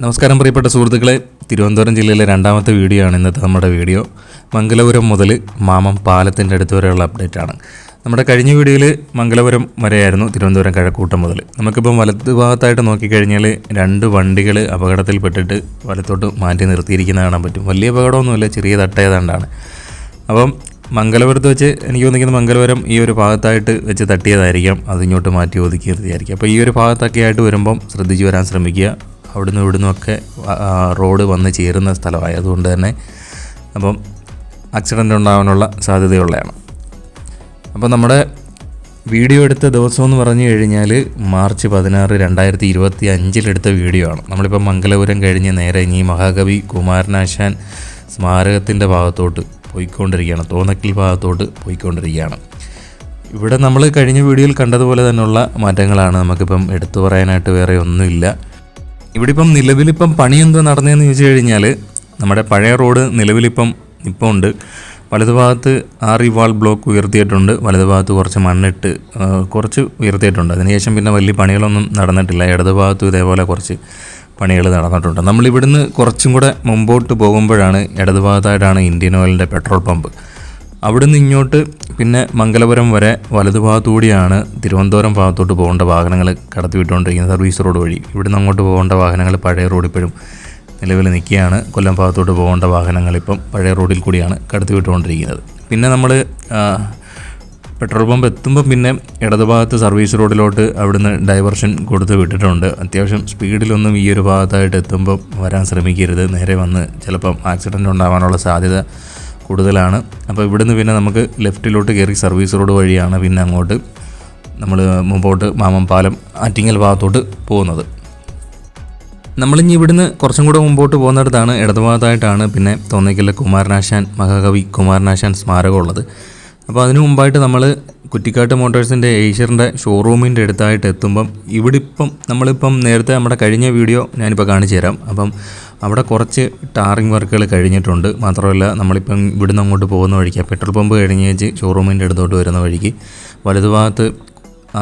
നമസ്കാരം പ്രിയപ്പെട്ട സുഹൃത്തുക്കളെ. തിരുവനന്തപുരം ജില്ലയിലെ രണ്ടാമത്തെ വീഡിയോ ആണ് ഇന്നത്തെ നമ്മുടെ വീഡിയോ. മംഗലപുരം മുതൽ മാമം പാലത്തിന്റെ അടുത്ത് വരെയുള്ള അപ്ഡേറ്റ് ആണ്. നമ്മുടെ കഴിഞ്ഞ വീഡിയോയിൽ മംഗലപുരം വരെയായിരുന്നു തിരുവനന്തപുരം കഴക്കൂട്ടം മുതൽ. നമുക്കിപ്പം വലത് ഭാഗത്തായിട്ട് നോക്കിക്കഴിഞ്ഞാൽ രണ്ട് വണ്ടികൾ അപകടത്തിൽപ്പെട്ടിട്ട് വലത്തോട്ട് മാറ്റി നിർത്തിയിരിക്കുന്നത് കാണാൻ പറ്റും. വലിയ അപകടമൊന്നുമില്ല ചെറിയ തട്ടേതാണ്ടാണ് അപ്പം മംഗലപുരത്ത് വെച്ച് എനിക്ക് തോന്നിക്കുന്നത് മംഗലപുരം ഈ ഒരു ഭാഗത്തായിട്ട് വെച്ച് തട്ടിയതായിരിക്കാം അതിങ്ങോട്ട് മാറ്റി ഒതുക്കി നിർത്തിയായിരിക്കും അപ്പോൾ ഈ ഒരു ഭാഗത്തൊക്കെ ആയിട്ട് വരുമ്പം ശ്രദ്ധിച്ചു വരാൻ ശ്രമിക്കുക. അവിടുന്ന് ഇവിടുന്നും ഒക്കെ റോഡ് വന്ന് ചേരുന്ന സ്ഥലമായതുകൊണ്ട് തന്നെ അപ്പം ആക്സിഡന്റ് ഉണ്ടാകാനുള്ള സാധ്യതയുള്ളതാണ്. അപ്പം നമ്മുടെ വീഡിയോ എടുത്ത ദിവസം എന്ന് പറഞ്ഞു കഴിഞ്ഞാൽ മാർച്ച് പതിനാറ് രണ്ടായിരത്തി ഇരുപത്തി അഞ്ചിലെടുത്ത വീഡിയോ ആണ്. നമ്മളിപ്പോൾ മംഗലപുരം കഴിഞ്ഞ് നേരെ ഇനി മഹാകവി കുമാരനാശാൻ സ്മാരകത്തിന്റെ ഭാഗത്തോട്ട് പോയിക്കൊണ്ടിരിക്കുകയാണ്. തോന്നക്കിൽ ഭാഗത്തോട്ട് പോയിക്കൊണ്ടിരിക്കുകയാണ്. ഇവിടെ നമ്മൾ കഴിഞ്ഞ വീഡിയോയിൽ കണ്ടതുപോലെ തന്നെയുള്ള മാറ്റങ്ങളാണ് നമുക്കിപ്പം എടുത്തു പറയാനായിട്ട് വേറെ ഒന്നുമില്ല. ഇവിടെ ഇപ്പം നിലവിലിപ്പം പണി എന്തോ നടന്നതെന്ന് ചോദിച്ചു കഴിഞ്ഞാൽ നമ്മുടെ പഴയ റോഡ് നിലവിലിപ്പം ഇപ്പോൾ ഉണ്ട് വലതുഭാഗത്ത് ആറ് വാൾ ബ്ലോക്ക് ഉയർത്തിയിട്ടുണ്ട്. വലതുഭാഗത്ത് കുറച്ച് മണ്ണിട്ട് കുറച്ച് ഉയർത്തിയിട്ടുണ്ട്. അതിനുശേഷം പിന്നെ വലിയ പണികളൊന്നും നടന്നിട്ടില്ല. ഇടതുഭാഗത്തും ഇതേപോലെ കുറച്ച് പണികൾ നടന്നിട്ടുണ്ട്. നമ്മളിവിടുന്ന് കുറച്ചും കൂടെ മുമ്പോട്ട് പോകുമ്പോഴാണ് ഇടതുഭാഗത്തായിട്ടാണ് ഇന്ത്യൻ ഓയിലിന്റെ പെട്രോൾ പമ്പ്. അവിടുന്ന് ഇങ്ങോട്ട് പിന്നെ മംഗലപുരം വരെ വലതുഭാഗത്തുകൂടിയാണ് തിരുവനന്തപുരം ഭാഗത്തോട്ട് പോകേണ്ട വാഹനങ്ങൾ കടത്തിവിട്ടുകൊണ്ടിരിക്കുന്നത് സർവീസ് റോഡ് വഴി. ഇവിടുന്ന് അങ്ങോട്ട് പോകേണ്ട വാഹനങ്ങൾ പഴയ റോഡ് ഇപ്പോഴും നിലവിൽ നിൽക്കുകയാണ്. കൊല്ലം ഭാഗത്തോട്ട് പോകേണ്ട വാഹനങ്ങൾ ഇപ്പം പഴയ റോഡിൽ കൂടിയാണ് കടത്തിവിട്ടുകൊണ്ടിരിക്കുന്നത്. പിന്നെ നമ്മൾ പെട്രോൾ പമ്പ് എത്തുമ്പോൾ പിന്നെ ഇടതുഭാഗത്ത് സർവീസ് റോഡിലോട്ട് അവിടുന്ന് ഡൈവർഷൻ കൊടുത്ത് വിട്ടിട്ടുണ്ട്. അത്യാവശ്യം സ്പീഡിലൊന്നും ഈ ഒരു ഭാഗത്തായിട്ട് എത്തുമ്പോൾ വരാൻ ശ്രമിക്കരുത്. നേരെ വന്ന് ചിലപ്പം ആക്സിഡന്റ് ഉണ്ടാകാനുള്ള സാധ്യത കൂടുതലാണ്. അപ്പോൾ ഇവിടുന്ന് പിന്നെ നമുക്ക് ലെഫ്റ്റിലോട്ട് കയറി സർവീസ് റോഡ് വഴിയാണ് പിന്നെ അങ്ങോട്ട് നമ്മൾ മുമ്പോട്ട് മാമം പാലം ആറ്റിങ്ങൽ ഭാഗത്തോട്ട് പോകുന്നത്. നമ്മളിനി ഇവിടുന്ന് കുറച്ചും കൂടെ മുമ്പോട്ട് പോകുന്നിടത്താണ് ഇടതുഭാഗത്തായിട്ടാണ് പിന്നെ തോന്നിക്കലിലെ കുമാരനാശാൻ മഹാകവി കുമാരനാശാൻ സ്മാരകം ഉള്ളത്. അപ്പോൾ അതിനു മുമ്പായിട്ട് നമ്മൾ കുറ്റിക്കാട്ട് മോട്ടോഴ്സിന്റെ ഏഷ്യറിന്റെ ഷോറൂമിന്റെ അടുത്തായിട്ട് എത്തുമ്പം ഇവിടെ ഇപ്പം നമ്മളിപ്പം നേരത്തെ നമ്മുടെ കഴിഞ്ഞ വീഡിയോ ഞാനിപ്പോൾ കാണിച്ചു തരാം. അപ്പം അവിടെ കുറച്ച് ടാറിങ് വർക്കുകൾ കഴിഞ്ഞിട്ടുണ്ട്. മാത്രമല്ല നമ്മളിപ്പം ഇവിടുന്ന് അങ്ങോട്ട് പോകുന്ന വഴിക്ക്. പെട്രോൾ പമ്പ് കഴിഞ്ഞ് വെച്ച് ഷോറൂമിന്റെ അടുത്തോട്ട് വരുന്ന വഴിക്ക്. വലതുഭാഗത്ത്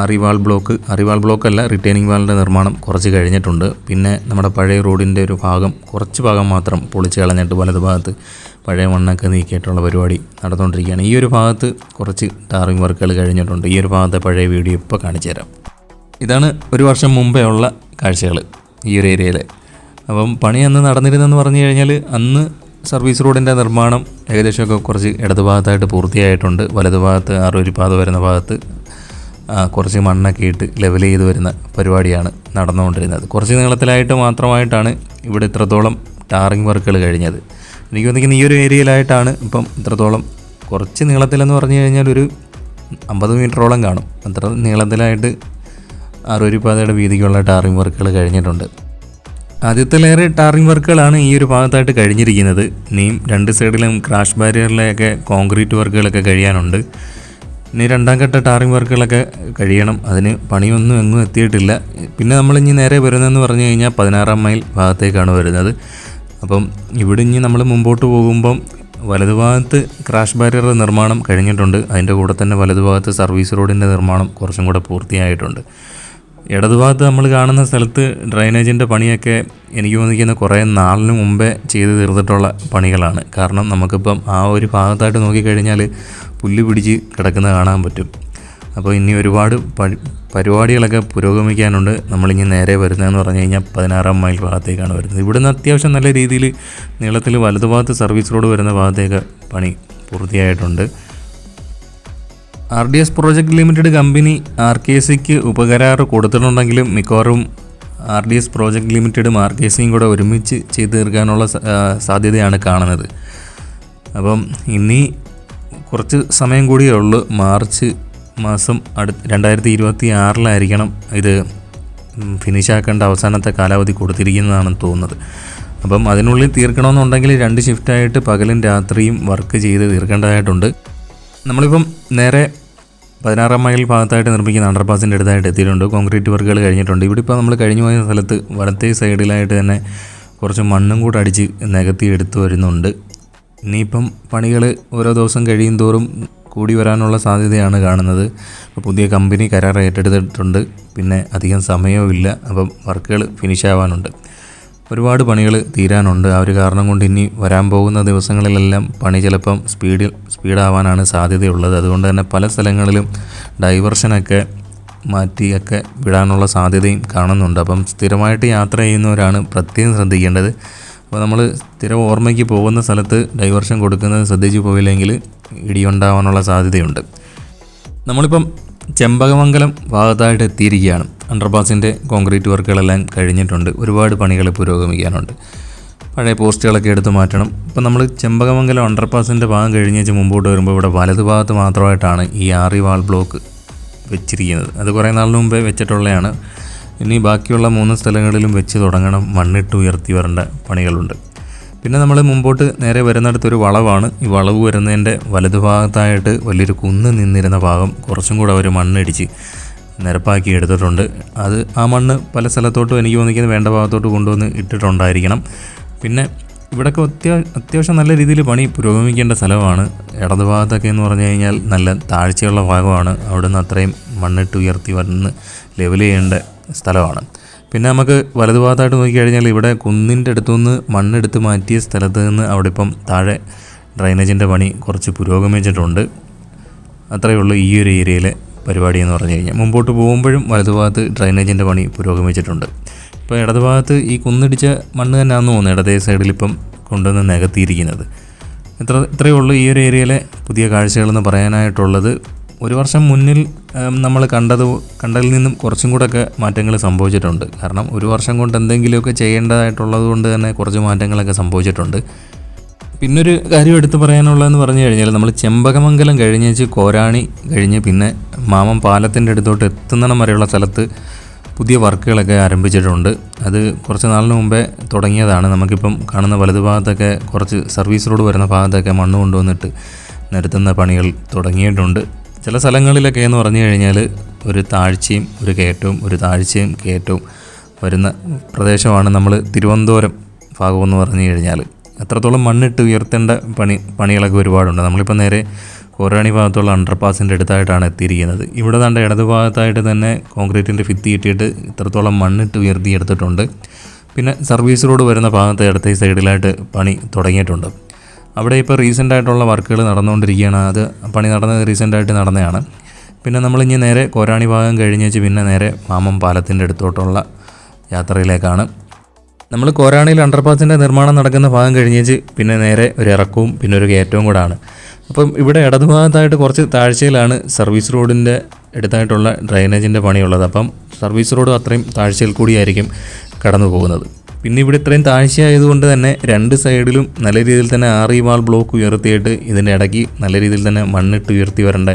അറിവാൾ ബ്ലോക്ക് അറിവാൾ ബ്ലോക്കല്ല റിട്ടേണിംഗ് വാളിന്റെ നിർമ്മാണം കുറച്ച് കഴിഞ്ഞിട്ടുണ്ട്. പിന്നെ നമ്മുടെ പഴയ റോഡിന്റെ ഒരു ഭാഗം കുറച്ച് ഭാഗം മാത്രം പൊളിച്ച് കളഞ്ഞിട്ട് വലതുഭാഗത്ത് പഴയ മണ്ണൊക്കെ നീക്കിയിട്ടുള്ള പരിപാടി നടന്നുകൊണ്ടിരിക്കുകയാണ്. ഈ ഒരു ഭാഗത്ത് കുറച്ച് ടാറിംഗ് വർക്കുകൾ കഴിഞ്ഞിട്ടുണ്ട്. ഈ ഒരു ഭാഗത്തെ പഴയ വീഡിയോ ഇപ്പോൾ കാണിച്ചു തരാം ഇതാണ് ഒരു വർഷം മുമ്പേ ഉള്ള കാഴ്ചകൾ ഈ ഒരു ഏരിയയിലെ. അപ്പം പണി അന്ന് നടന്നിരുന്നെന്ന് പറഞ്ഞു കഴിഞ്ഞാൽ അന്ന് സർവീസ് റോഡിന്റെ നിർമ്മാണം ഏകദേശമൊക്കെ കുറച്ച് ഇടതു ഇടതുഭാഗത്തായിട്ട് പൂർത്തിയായിട്ടുണ്ട്. വലതുഭാഗത്ത് ആറൊരു പാത വരുന്ന ഭാഗത്ത് കുറച്ച് മണ്ണൊക്കെ ഇട്ട് ലെവൽ ചെയ്ത് വരുന്ന പരിപാടിയാണ് നടന്നുകൊണ്ടിരുന്നത്. കുറച്ച് നീളത്തിലായിട്ട് മാത്രമായിട്ടാണ് ഇവിടെ ഇത്രത്തോളം ടാറിങ് വർക്കുകൾ കഴിഞ്ഞത്. എനിക്ക് തോന്നിക്കുന്ന ഈ ഒരു ഏരിയയിലായിട്ടാണ് ഇപ്പം ഇത്രത്തോളം കുറച്ച് നീളത്തിലെന്ന് പറഞ്ഞു കഴിഞ്ഞാൽ ഒരു അമ്പത് മീറ്ററോളം കാണും. അത്ര നീളത്തിലായിട്ട് ആറൊരു പാതയുടെ വീതിക്കുള്ള ടാറിങ് വർക്കുകൾ കഴിഞ്ഞിട്ടുണ്ട്. ആദ്യത്തിലേറെ ടാറിംഗ് വർക്കുകളാണ് ഈ ഒരു ഭാഗത്തായിട്ട് കഴിഞ്ഞിരിക്കുന്നത്. ഇനിയും രണ്ട് സൈഡിലും ക്രാഷ് ബാരിയറിലെയൊക്കെ കോൺക്രീറ്റ് വർക്കുകളൊക്കെ കഴിയാനുണ്ട്. ഇനി രണ്ടാം ഘട്ട ടാറിംഗ് വർക്കുകളൊക്കെ കഴിയണം. അതിന് പണിയൊന്നും എങ്ങും എത്തിയിട്ടില്ല. പിന്നെ നമ്മൾ ഇനി നേരെ വരുന്നതെന്ന് പറഞ്ഞു കഴിഞ്ഞാൽ പതിനാറാം മൈൽ ഭാഗത്തേക്കാണ് വരുന്നത്. അപ്പം ഇവിടെ ഇനി നമ്മൾ മുമ്പോട്ട് പോകുമ്പം വലതുഭാഗത്ത് ക്രാഷ് ബാരിയറുടെ നിർമ്മാണം കഴിഞ്ഞിട്ടുണ്ട്. അതിന്റെ കൂടെ തന്നെ വലതുഭാഗത്ത് സർവീസ് റോഡിന്റെ നിർമ്മാണം കുറച്ചും കൂടെ പൂർത്തിയായിട്ടുണ്ട്. ഇടതുഭാഗത്ത് നമ്മൾ കാണുന്ന സ്ഥലത്ത് ഡ്രൈനേജിന്റെ പണിയൊക്കെ എനിക്ക് തോന്നിക്കുന്ന കുറേ നാളിന് മുമ്പേ ചെയ്ത് തീർത്തിട്ടുള്ള പണികളാണ്. കാരണം നമുക്കിപ്പം ആ ഒരു ഭാഗത്തായിട്ട് നോക്കിക്കഴിഞ്ഞാൽ പുല്ല് പിടിച്ച് കിടക്കുന്നത് കാണാൻ പറ്റും. അപ്പോൾ ഇനി ഒരുപാട് പരിപാടികളൊക്കെ പുരോഗമിക്കാനുണ്ട്. നമ്മളിനി നേരെ വരുന്നതെന്ന് പറഞ്ഞു കഴിഞ്ഞാൽ പതിനാറാം മൈൽ ഭാഗത്തേക്കാണ് വരുന്നത്. ഇവിടുന്ന് അത്യാവശ്യം നല്ല രീതിയിൽ നീളത്തിൽ വലതുഭാഗത്ത് സർവീസ് റോഡ് വരുന്ന ഭാഗത്തേക്ക് പണി പൂർത്തിയായിട്ടുണ്ട്. R D S project limited company R K സിക്ക് ഉപകരാറ് കൊടുത്തിട്ടുണ്ടെങ്കിലും മിക്കവാറും ആർ ഡി എസ് പ്രോജക്റ്റ് ലിമിറ്റഡും ആർ കെ സിയും കൂടെ ഒരുമിച്ച് ചെയ്തു തീർക്കാനുള്ള സാധ്യതയാണ് കാണുന്നത്. അപ്പം ഇനി കുറച്ച് സമയം കൂടിയേ ഉള്ളൂ. മാർച്ച് മാസം അടു രണ്ടായിരത്തി ഇരുപത്തി ആറിലായിരിക്കണം ഇത് ഫിനിഷ് ആക്കേണ്ട അവസാനത്തെ കാലാവധി കൊടുത്തിരിക്കുന്നതാണെന്ന് തോന്നുന്നത്. അപ്പം അതിനുള്ളിൽ തീർക്കണമെന്നുണ്ടെങ്കിൽ രണ്ട് ഷിഫ്റ്റായിട്ട് പകലും രാത്രിയും വർക്ക് ചെയ്ത് തീർക്കേണ്ടതായിട്ടുണ്ട്. നമ്മളിപ്പം നേരെ പതിനാറാം മൈൽ ഭാഗത്തായിട്ട് നിർമ്മിക്കുന്ന അണ്ടർപാസിന്റെ അടുത്തായിട്ട് എത്തിയിട്ടുണ്ട്. കോൺക്രീറ്റ് വർക്കുകൾ കഴിഞ്ഞിട്ടുണ്ട്. ഇവിടെ ഇപ്പോൾ നമ്മൾ കഴിഞ്ഞു പോയ സ്ഥലത്ത് വലത്തേ സൈഡിലായിട്ട് തന്നെ കുറച്ച് മണ്ണും കൂടെ അടിച്ച് നികത്തി എടുത്തു വരുന്നുണ്ട്. ഇനിയിപ്പം പണികൾ ഓരോ ദിവസം കഴിയും തോറും കൂടി വരാനുള്ള സാധ്യതയാണ് കാണുന്നത്. അപ്പോൾ പുതിയ കമ്പനി കരാർ ഏറ്റെടുത്തിട്ടുണ്ട്. പിന്നെ അധികം സമയവും ഇല്ല അപ്പം വർക്കുകൾ ഫിനിഷ് ആവാനുണ്ട്. ഒരുപാട് പണികൾ തീരാനുണ്ട്. ആ ഒരു കാരണം കൊണ്ട് ഇനി വരാൻ പോകുന്ന ദിവസങ്ങളിലെല്ലാം പണി ചിലപ്പം സ്പീഡിൽ സ്പീഡാവാനാണ് സാധ്യതയുള്ളത്. അതുകൊണ്ട് തന്നെ പല സ്ഥലങ്ങളിലും ഡൈവർഷനൊക്കെ മാറ്റിയൊക്കെ വിടാനുള്ള സാധ്യതയും കാണുന്നുണ്ട്. അപ്പം സ്ഥിരമായിട്ട് യാത്ര ചെയ്യുന്നവരാണ് പ്രത്യേകം ശ്രദ്ധിക്കേണ്ടത്. അപ്പോൾ നമ്മൾ സ്ഥിരം ഓർമ്മയ്ക്ക് പോകുന്ന സ്ഥലത്ത് ഡൈവർഷൻ കൊടുക്കുന്നത് ശ്രദ്ധിച്ചു പോയില്ലെങ്കിൽ ഇടിയുണ്ടാവാനുള്ള സാധ്യതയുണ്ട്. നമ്മളിപ്പം ചെമ്പകമംഗലം ഭാഗത്തായിട്ട് എത്തിയിരിക്കുകയാണ്. അണ്ടർപാസിന്റെ കോൺക്രീറ്റ് വർക്കുകളെല്ലാം കഴിഞ്ഞിട്ടുണ്ട്. ഒരുപാട് പണികൾ പുരോഗമിക്കാനുണ്ട്. പഴയ പോസ്റ്റുകളൊക്കെ എടുത്ത് മാറ്റണം. ഇപ്പം നമ്മൾ ചെമ്പകമംഗലം അണ്ടർപാസിന്റെ ഭാഗം കഴിഞ്ഞേച്ച് മുമ്പോട്ട് വരുമ്പോൾ ഇവിടെ വലതു ഭാഗത്ത് മാത്രമായിട്ടാണ് ഈ ആറി വാൾ ബ്ലോക്ക് വെച്ചിരിക്കുന്നത്. അത് കുറേ നാളിന് മുമ്പേ വെച്ചിട്ടുള്ളതാണ്. ഇനി ബാക്കിയുള്ള മൂന്ന് സ്ഥലങ്ങളിലും വെച്ച് തുടങ്ങണം. മണ്ണിട്ട് ഉയർത്തി വരേണ്ട പണികളുണ്ട്. പിന്നെ നമ്മൾ മുമ്പോട്ട് നേരെ വരുന്നിടത്തൊരു വളവാണ്. ഈ വളവ് വരുന്നതിന്റെ വലതുഭാഗത്തായിട്ട് വലിയൊരു കുന്ന് നിന്നിരുന്ന ഭാഗം കുറച്ചും കൂടെ അവർ മണ്ണിടിച്ച് നിരപ്പാക്കി എടുത്തിട്ടുണ്ട്. അത് ആ മണ്ണ് പല സ്ഥലത്തോട്ടും എനിക്ക് തോന്നിക്കുന്നത് വേണ്ട ഭാഗത്തോട്ട് കൊണ്ടുവന്ന് ഇട്ടിട്ടുണ്ടായിരിക്കണം. പിന്നെ ഇവിടൊക്കെ അത്യാ അത്യാവശ്യം നല്ല രീതിയിൽ പണി പുരോഗമിക്കേണ്ട സ്ഥലമാണ്. ഇടതു ഭാഗത്തൊക്കെ എന്ന് പറഞ്ഞു കഴിഞ്ഞാൽ നല്ല താഴ്ചയുള്ള ഭാഗമാണ്. അവിടുന്ന് അത്രയും മണ്ണിട്ട് ഉയർത്തി വന്ന് ലെവൽ ചെയ്യേണ്ട സ്ഥലമാണ്. പിന്നെ നമുക്ക് വലതുഭാഗത്തായിട്ട് നോക്കിക്കഴിഞ്ഞാൽ ഇവിടെ കുന്നിന്റെ അടുത്തുനിന്ന് മണ്ണെടുത്ത് മാറ്റിയ സ്ഥലത്ത് നിന്ന് അവിടെ ഇപ്പം താഴെ ഡ്രൈനേജിന്റെ പണി കുറച്ച് പുരോഗമിച്ചിട്ടുണ്ട്. അത്രയേ ഉള്ളൂ ഈ ഒരു ഏരിയയിലെ പരിപാടി എന്ന് പറഞ്ഞു കഴിഞ്ഞാൽ മുമ്പോട്ട് പോകുമ്പോഴും വലതുഭാഗത്ത് ഡ്രൈനേജിന്റെ പണി പുരോഗമിച്ചിട്ടുണ്ട്. ഇപ്പോൾ ഇടതുഭാഗത്ത് ഈ കുന്നിടിച്ച മണ്ണ് തന്നെയാണെന്ന് തോന്നുന്നു ഇടതേ സൈഡിൽ ഇപ്പം കൊണ്ടുവന്ന് നികത്തിയിരിക്കുന്നത്. ഇത്ര ഇത്രയേ ഉള്ളൂ ഈ ഒരു ഏരിയയിലെ പുതിയ കാഴ്ചകളെന്ന് പറയാനായിട്ടുള്ളത്. ഒരു വർഷം മുന്നിൽ നമ്മൾ കണ്ടത് കണ്ടതിൽ നിന്നും കുറച്ചും കൂടെയൊക്കെ മാറ്റങ്ങൾ സംഭവിച്ചിട്ടുണ്ട്. കാരണം ഒരു വർഷം കൊണ്ട് എന്തെങ്കിലുമൊക്കെ ചെയ്യേണ്ടതായിട്ടുള്ളത് കൊണ്ട് തന്നെ കുറച്ച് മാറ്റങ്ങളൊക്കെ സംഭവിച്ചിട്ടുണ്ട്. പിന്നൊരു കാര്യം എടുത്തു പറയാനുള്ളതെന്ന് പറഞ്ഞു കഴിഞ്ഞാൽ നമ്മൾ ചെമ്പകമംഗലം കഴിഞ്ഞേച്ച് കോരാണി കഴിഞ്ഞ് പിന്നെ മാമം പാലത്തിന്റെ അടുത്തോട്ട് എത്തുന്നിടം വരെയുള്ള സ്ഥലത്ത് പുതിയ വർക്കുകളൊക്കെ ആരംഭിച്ചിട്ടുണ്ട്. അത് കുറച്ച് നാളിന് മുമ്പേ തുടങ്ങിയതാണ്. നമുക്കിപ്പം കാണുന്ന വലതുഭാഗത്തൊക്കെ കുറച്ച് സർവീസ് റോഡ് വരുന്ന ഭാഗത്തൊക്കെ മണ്ണ് കൊണ്ടുവന്നിട്ട് നിരത്തുന്ന പണികൾ തുടങ്ങിയിട്ടുണ്ട്. ചില സ്ഥലങ്ങളിലൊക്കെ എന്ന് പറഞ്ഞു കഴിഞ്ഞാൽ ഒരു താഴ്ചയും ഒരു കയറ്റവും ഒരു താഴ്ചയും കയറ്റവും വരുന്ന പ്രദേശമാണ് നമ്മൾ തിരുവനന്തപുരം ഭാഗമെന്ന് പറഞ്ഞു കഴിഞ്ഞാൽ അത്രത്തോളം മണ്ണിട്ട് ഉയർത്തേണ്ട പണി പണികളൊക്കെ ഒരുപാടുണ്ട്. നമ്മളിപ്പോൾ നേരെ കോരാണി ഭാഗത്തുള്ള അണ്ടർപാസിന്റെ അടുത്തായിട്ടാണ് എത്തിയിരിക്കുന്നത്. ഇവിടെ തണ്ട ഇടത് ഭാഗത്തായിട്ട് തന്നെ കോൺക്രീറ്റിന്റെ ഫിത്തി ഇട്ടിട്ട് ഇത്രത്തോളം മണ്ണിട്ട് ഉയർത്തി എടുത്തിട്ടുണ്ട്. പിന്നെ സർവീസ് റോഡ് വരുന്ന ഭാഗത്ത് ഇടത്തെ സൈഡിലായിട്ട് പണി തുടങ്ങിയിട്ടുണ്ട്. അവിടെ ഇപ്പോൾ റീസെന്റ് ആയിട്ടുള്ള വർക്കുകൾ നടന്നുകൊണ്ടിരിക്കുകയാണ്. അത് പണി നടന്നത് റീസെന്റ് ആയിട്ട് നടന്നതാണ്. പിന്നെ നമ്മളിഞ്ഞ് നേരെ കോരാണി ഭാഗം കഴിഞ്ഞേച്ച് പിന്നെ നേരെ മാമം പാലത്തിന്റെ അടുത്തോട്ടുള്ള യാത്രയിലേക്കാണ്. നമ്മൾ കോരാണിയിൽ അണ്ടർപാസിന്റെ നിർമ്മാണം നടക്കുന്ന ഭാഗം കഴിഞ്ഞേച്ച് പിന്നെ നേരെ ഒരു ഇറക്കവും പിന്നെ ഒരു കയറ്റവും കൂടാണ്. അപ്പം ഇവിടെ ഇടതുഭാഗത്തായിട്ട് കുറച്ച് താഴ്ചയിലാണ് സർവീസ് റോഡിന്റെ അടുത്തായിട്ടുള്ള ഡ്രൈനേജിന്റെ പണിയുള്ളത്. അപ്പം സർവീസ് റോഡ് അത്രയും താഴ്ചയിൽ കൂടിയായിരിക്കും കടന്നു പോകുന്നത്. പിന്നെ ഇവിടെ ഇത്രയും താഴ്ചയായതുകൊണ്ട് തന്നെ രണ്ട് സൈഡിലും നല്ല രീതിയിൽ തന്നെ ആറി വാൾ ബ്ലോക്ക് ഉയർത്തിയിട്ട് ഇതിന്റെ ഇടയ്ക്ക് നല്ല രീതിയിൽ തന്നെ മണ്ണിട്ട് ഉയർത്തി വരേണ്ട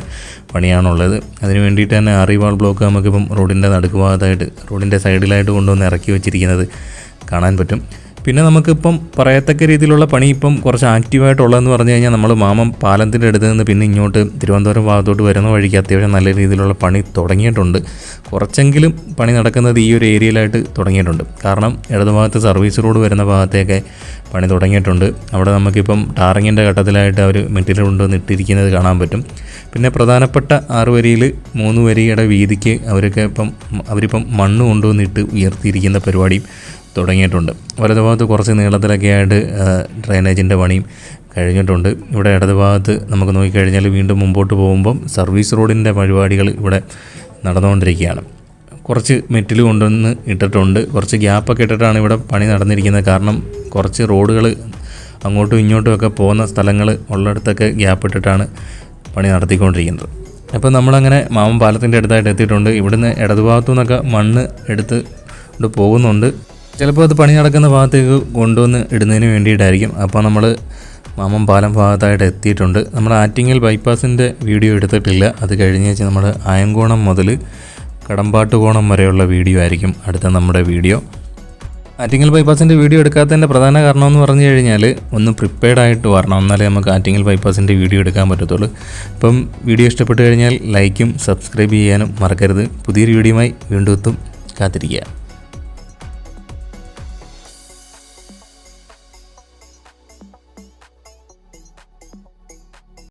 പണിയാണുള്ളത്. അതിന് വേണ്ടിയിട്ട് തന്നെ ആറി വാൾ ബ്ലോക്ക് നമുക്കിപ്പം റോഡിന്റെ നടുക്ക് ഭാഗത്തായിട്ട് റോഡിന്റെ സൈഡിലായിട്ട് കൊണ്ടുവന്ന് ഇറക്കി വെച്ചിരിക്കുന്നത് കാണാൻ പറ്റും. പിന്നെ നമുക്കിപ്പം പറയത്തക്ക രീതിയിലുള്ള പണി ഇപ്പം കുറച്ച് ആക്റ്റീവായിട്ടുള്ളതെന്ന് പറഞ്ഞു കഴിഞ്ഞാൽ നമ്മൾ മാമം പാലത്തിന്റെ അടുത്ത് നിന്ന് പിന്നെ ഇങ്ങോട്ട് തിരുവനന്തപുരം ഭാഗത്തോട്ട് വരുന്ന വഴിക്ക് അത്യാവശ്യം നല്ല രീതിയിലുള്ള പണി തുടങ്ങിയിട്ടുണ്ട്. കുറച്ചെങ്കിലും പണി നടക്കുന്നത് ഈ ഒരു ഏരിയയിലായിട്ട് തുടങ്ങിയിട്ടുണ്ട്. കാരണം ഇടതുഭാഗത്ത് സർവീസ് റോഡ് വരുന്ന ഭാഗത്തേക്ക് പണി തുടങ്ങിയിട്ടുണ്ട്. അവിടെ നമുക്കിപ്പം ടാറിങ്ങിന്റെ ഘട്ടത്തിലായിട്ട് അവർ മെറ്റീരിയൽ കൊണ്ടുവന്ന് ഇട്ടിരിക്കുന്നത് കാണാൻ പറ്റും. പിന്നെ പ്രധാനപ്പെട്ട ആറ് വരിയിൽ മൂന്ന് വരിയുടെ വീതിക്ക് അവരൊക്കെ ഇപ്പം അവരിപ്പം മണ്ണ് കൊണ്ടുവന്നിട്ട് ഉയർത്തിയിരിക്കുന്ന പരിപാടിയും തുടങ്ങിയിട്ടുണ്ട്. വലതുഭാഗത്ത് കുറച്ച് നീളത്തിലൊക്കെ ആയിട്ട് ഡ്രൈനേജിന്റെ പണിയും കഴിഞ്ഞിട്ടുണ്ട്. ഇവിടെ ഇടതുഭാഗത്ത് നമുക്ക് നോക്കിക്കഴിഞ്ഞാൽ വീണ്ടും മുമ്പോട്ട് പോകുമ്പം സർവീസ് റോഡിന്റെ പരിപാടികൾ ഇവിടെ നടന്നുകൊണ്ടിരിക്കുകയാണ്. കുറച്ച് മെറ്റിൽ കൊണ്ടുവന്ന് ഇട്ടിട്ടുണ്ട്. കുറച്ച് ഗ്യാപ്പൊക്കെ ഇട്ടിട്ടാണ് ഇവിടെ പണി നടന്നിരിക്കുന്നത്. കാരണം കുറച്ച് റോഡുകൾ അങ്ങോട്ടും ഇങ്ങോട്ടും ഒക്കെ പോകുന്ന സ്ഥലങ്ങൾ ഉള്ളിടത്തൊക്കെ ഗ്യാപ്പ് ഇട്ടിട്ടാണ് പണി നടത്തിക്കൊണ്ടിരിക്കുന്നത്. അപ്പോൾ നമ്മളങ്ങനെ മാമൻ പാലത്തിന്റെ അടുത്തായിട്ട് എത്തിയിട്ടുണ്ട്. ഇവിടുന്ന് ഇടതുഭാഗത്തു നിന്നൊക്കെ മണ്ണ് എടുത്ത് പോകുന്നുണ്ട്. ചിലപ്പോൾ അത് പണി നടക്കുന്ന ഭാഗത്തേക്ക് കൊണ്ടുവന്ന് ഇടുന്നതിന് വേണ്ടിയിട്ടായിരിക്കും. അപ്പോൾ നമ്മൾ മാമം പാലം ഭാഗത്തായിട്ട് എത്തിയിട്ടുണ്ട്. നമ്മൾ ആറ്റിങ്ങൽ ബൈപ്പാസിന്റെ വീഡിയോ എടുത്തിട്ടില്ല. അത് കഴിഞ്ഞ് വെച്ച് നമ്മൾ ആയങ്കോണം മുതൽ കടമ്പാട്ട് കോണം വരെയുള്ള വീഡിയോ ആയിരിക്കും അടുത്ത നമ്മുടെ വീഡിയോ. ആറ്റിങ്ങൽ ബൈപ്പാസിന്റെ വീഡിയോ എടുക്കാത്തതിന്റെ പ്രധാന കാരണം എന്ന് പറഞ്ഞു കഴിഞ്ഞാൽ ഒന്ന് പ്രിപ്പയർഡ് ആയിട്ട് വരണം. എന്നാലേ നമുക്ക് ആറ്റിങ്ങൽ ബൈപ്പാസിന്റെ വീഡിയോ എടുക്കാൻ പറ്റത്തുള്ളൂ. അപ്പം വീഡിയോ ഇഷ്ടപ്പെട്ടു കഴിഞ്ഞാൽ ലൈക്കും സബ്സ്ക്രൈബ് ചെയ്യാനും മറക്കരുത്. പുതിയൊരു വീഡിയോയുമായി വീണ്ടും കാത്തിരിക്കുക.